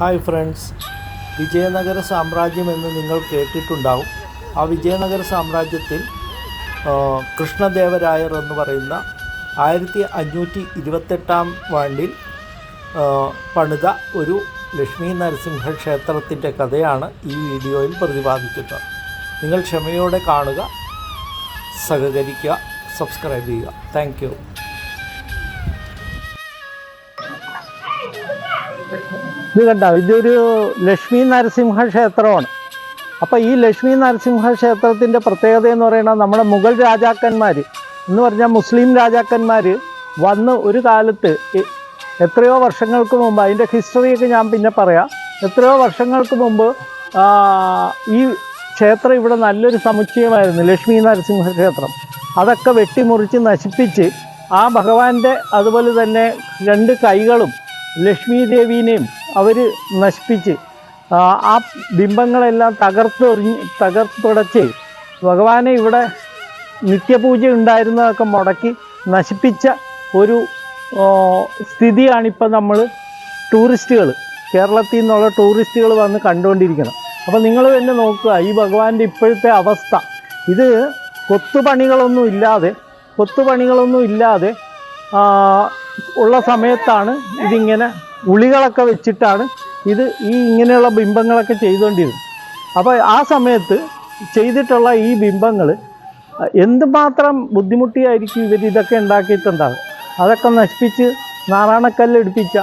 Hi friends. Vijayanagara സാമ്രാജ്യം എന്ന് നിങ്ങൾ കേട്ടിട്ടുണ്ടാവും. ആ വിജയനഗര സാമ്രാജ്യത്തിൽ കൃഷ്ണദേവരായർ എന്ന് പറയുന്ന ആയിരത്തി അഞ്ഞൂറ്റി ഇരുപത്തെട്ടാം വാണ്ടിൽ പണിത ഒരു ലക്ഷ്മി നരസിംഹ ക്ഷേത്രത്തിന്റെ കഥയാണ് ഈ വീഡിയോയിൽ പ്രതിപാദിക്കുന്നത്. നിങ്ങൾ ക്ഷമയോടെ കാണുക സഹകരിക്കുക സബ്സ്ക്രൈബ് ചെയ്യുക. താങ്ക് ഇത് കണ്ടോ ഇതൊരു ലക്ഷ്മി നരസിംഹ ക്ഷേത്രമാണ്. അപ്പോൾ ഈ ലക്ഷ്മി നരസിംഹ ക്ഷേത്രത്തിന്റെ പ്രത്യേകത എന്ന് പറയുന്നത് നമ്മുടെ മുഗൾ രാജാക്കന്മാർ എന്ന് പറഞ്ഞാൽ മുസ്ലിം രാജാക്കന്മാർ വന്ന് ഒരു കാലത്ത് എത്രയോ വർഷങ്ങൾക്ക് മുമ്പ് അതിന്റെ ഹിസ്റ്ററിയൊക്കെ ഞാൻ പിന്നെ പറയാം. എത്രയോ വർഷങ്ങൾക്ക് മുമ്പ് ഈ ക്ഷേത്രം ഇവിടെ നല്ലൊരു സമുച്ചയമായിരുന്നു ലക്ഷ്മി നരസിംഹ ക്ഷേത്രം. അതൊക്കെ വെട്ടിമുറിച്ച് നശിപ്പിച്ച് ആ ഭഗവാന്റെ അതുപോലെ തന്നെ രണ്ട് കൈകളും ലക്ഷ്മി ദേവീനെയും അവർ നശിപ്പിച്ച് ആ ബിംബങ്ങളെല്ലാം തകർത്തെറിഞ്ഞ് തകർത്തുടച്ച് ഭഗവാനെ ഇവിടെ നിത്യപൂജ ഉണ്ടായിരുന്നതൊക്കെ മുടക്കി നശിപ്പിച്ച ഒരു സ്ഥിതിയാണിപ്പോൾ നമ്മൾ ടൂറിസ്റ്റുകൾ കേരളത്തിൽ നിന്നുള്ള ടൂറിസ്റ്റുകൾ വന്ന് കണ്ടുകൊണ്ടിരിക്കണം അപ്പോൾ നിങ്ങൾ തന്നെ നോക്കുക ഈ ഭഗവാന്റെ ഇപ്പോഴത്തെ അവസ്ഥ. ഇത് കൊത്തുപണികളൊന്നും ഇല്ലാതെ കൊത്തുപണികളൊന്നും ഇല്ലാതെ ഉള്ള സമയത്താണ് ഇതിങ്ങനെ ഉളികളൊക്കെ വെച്ചിട്ടാണ് ഇത് ഈ ഇങ്ങനെയുള്ള ബിംബങ്ങളൊക്കെ ചെയ്തുകൊണ്ടിരുന്നത്. അപ്പോൾ ആ സമയത്ത് ചെയ്തിട്ടുള്ള ഈ ബിംബങ്ങൾ എന്തുമാത്രം ബുദ്ധിമുട്ടിയായിരിക്കും ഇവർ ഇതൊക്കെ ഉണ്ടാക്കിയിട്ടുണ്ടാകും അതൊക്കെ നശിപ്പിച്ച് നാറാണക്കല്ല് എടുപ്പിച്ച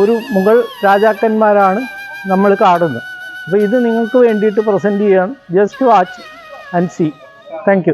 ഒരു മുഗൾ രാജാക്കന്മാരാണ് നമ്മൾ കാണുന്നത്. അപ്പോൾ ഇത് നിങ്ങൾക്ക് വേണ്ടിയിട്ട് പ്രസന്റ് ചെയ്യാണ് just watch and see thank